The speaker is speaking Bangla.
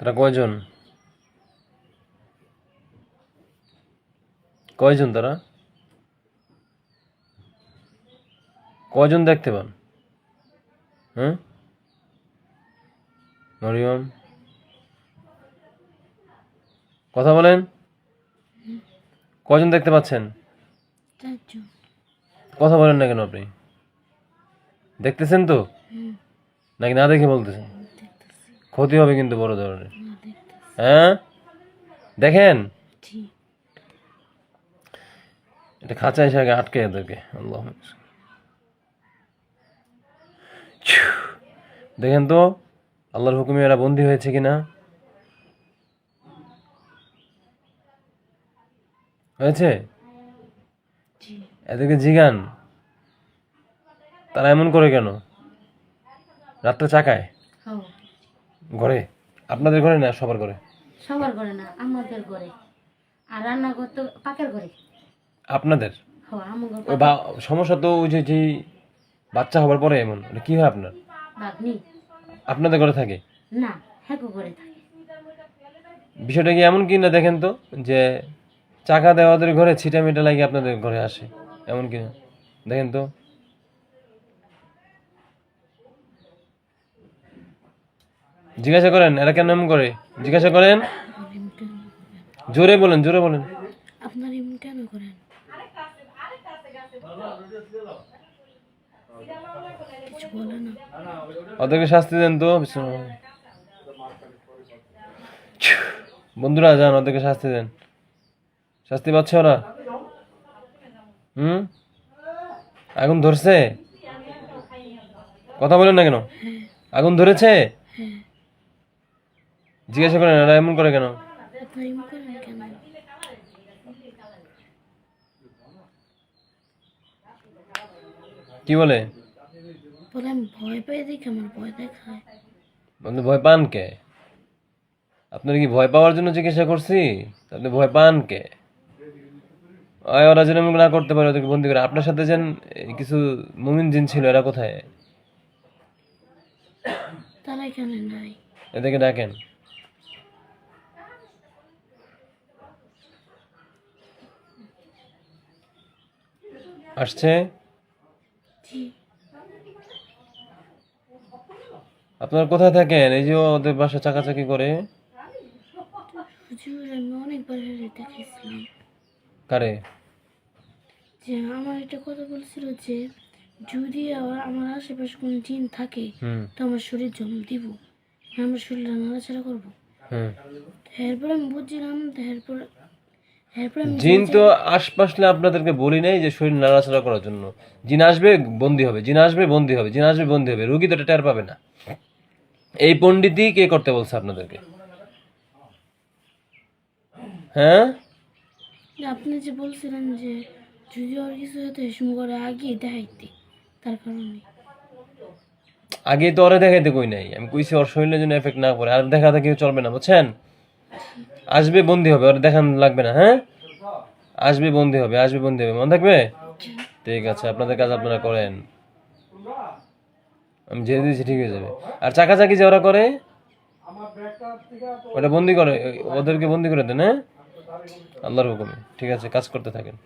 তারা কয়জন? কয়জন তারা? কজন দেখতে পান? হ্যাঁ মরিয়ম? কথা বলেন। কজন দেখতে পাচ্ছেন? কথা বলেন না কেন আপনি? দেখতেছেন তো? নাকি না দেখে বলতেছেন? ক্ষতি হবে কিন্তু বড় ধরনের। হ্যাঁ? দেখেন? এটা খাঁচায় এসে আগে আটকে এদেরকে আল্লাহ দেখেন তো আল্লাহর হুকুমে এরা বন্দি হয়েছে কিনা? হয়েছে? এদেরকে জিগান। তারা এমন করে কেন? রাত্রে চাকায়? ঘরে? আপনাদের ঘরে না সবার ঘরে? সবার ঘরে না আমাদের ঘরে। আর রান্না করতে পাকের ঘরে? আপনাদের? হ আমার ওই বা সমস্যা তো ওই যে যে বাচ্চা হবার পরে এমন ওটা কি হয় আপনার? আপনাদের ঘরে থাকে? না করে থাকে। বিষয়টা কি এমন কি না দেখেন তো যে চাকা দেওয়াদের ঘরে ছিটা মিটা লাগে আপনাদের ঘরে আসে এমন কি না? দেখেন তো? জিজ্ঞাসা করেন এরা কেন এমন করে? জিজ্ঞাসা করেন। জোরে বলেন জোরে বলেন। আপনার এমন কেন করেন? কিছু বলে না। ওদেরকে শাস্তি দেন তো বন্ধুরা যান ওদেরকে শাস্তি দেন। শাস্তি পাচ্ছে ওরা। হুম? আগুন ধরছে? কথা বলেন না কেন? হ্যাঁ। আগুন ধরেছে? জিজ্ঞাসা করেন এরা এমন করে কেন? কি বলে? বলে ভয় পাই দেখি আমার ভয় দেখায়। বন্ধু ভয় পান কে? আপনার কি ভয় পাওয়ার জন্য জিজ্ঞাসা করছি? আপনি ভয় পান কে? ওরা যেন এমন না করতে পারে ওদেরকে বন্দি করে। আপনার সাথে যেন কিছু মুমিন জিন ছিল এরা কোথায়? তারা এখানে নাই। এদেরকে ডাকেন। আসছে? আপনারা কোথায় থাকেন? এই যে ওদের বাসা চাকাচাকি করে। হুজুর আমি অনেকবার হেরে দেখেছিলাম। কারে? যে আমার একটা কথা বলছিল যে যদি আমার আশেপাশে কোনো জিন থাকে তো আমার শরীর জম দিব। আমার শরীরটা নাড়াচাড়া করব। এরপরে আমি বুঝছিলাম এরপর জিন তো আশপাশলে আপনাদেরকে বলি নাই যে শরীর নাড়াচাড়া করার জন্য। জিন আসবে বন্দি হবে। জিন আসবে বন্দি হবে। জিন আসবে বন্দি হবে। রুগী তো এটা টের পাবে না। এই পণ্ডিতই কে করতে বলছে আপনাদেরকে? হ্যাঁ? আপনি যে বলছিলেন যে যদি আর কিছু হতো এসম করে আগে দেখাইতে। তার কারণে। আগে তো ওরে দেখাইতে কই নাই। আমি কইছি ওর শরীরের জন্য এফেক্ট না করে আর দেখা দেখি চলবে না বুঝছেন? আসবে, বন্দি হবে, ওর দেখান লাগবে না হ্যাঁ? আসবে, বন্দি হবে, আসবে, বন্দি হবে, মনে থাকবে? ঠিক আছে, আপনাদের কাজ আপনারা করেন। আমি যেতে দিয়েছি, ঠিক হয়ে যাবে। আর চাকাচাকি যে ওরা করে, ওটা বন্দি করে, ওদেরকে বন্দি করে দেন হ্যাঁ? আল্লাহর হুকুমে, ঠিক আছে, কাজ করতে থাকেন।